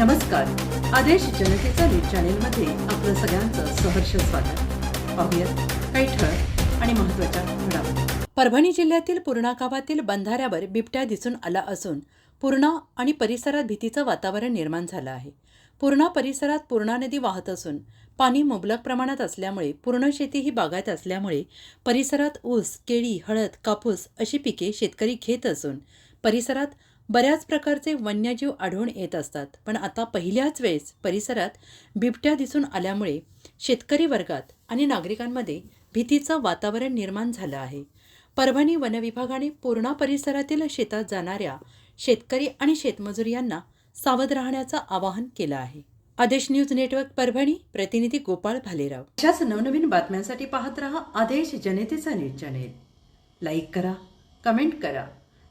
नमस्कार. आदेश जनतेचा न्यूज चॅनेलमध्ये आपलं सगळ्यांचं सहर्ष स्वागत. पाहुयात काही ठळक आणि महत्त्वाच्या घडामोडी. परभणी जिल्ह्यातील पूर्णा गावातील बंधाऱ्यावर बिबट्या दिसून आला असून पूर्णा आणि परिसरात भीतीचं वातावरण निर्माण झालं आहे. पूर्णा परिसरात पूर्णा नदी वाहत असून पाणी मुबलक प्रमाणात असल्यामुळे पूर्ण शेती ही बागायत असल्यामुळे परिसरात ऊस केळी हळद कापूस अशी पिके शेतकरी घेत असून परिसरात बऱ्याच प्रकारचे वन्यजीव आढळून येत असतात. पण आता पहिल्याच वेळेस परिसरात बिबट्या दिसून आल्यामुळे शेतकरी वर्गात आणि नागरिकांमध्ये भीतीचं वातावरण निर्माण झालं आहे. परभणी वनविभागाने पूर्णा परिसरातील शेतात जाणाऱ्या शेतकरी आणि शेतमजूर यांना सावध राहण्याचं आवाहन केलं आहे. आदेश न्यूज नेटवर्क परभणी प्रतिनिधी गोपाळ भालेराव. अशाच नवनवीन बातम्यांसाठी पाहत रहा आदेश जनतेचा न्यूज चॅनेल. लाईक करा कमेंट करा.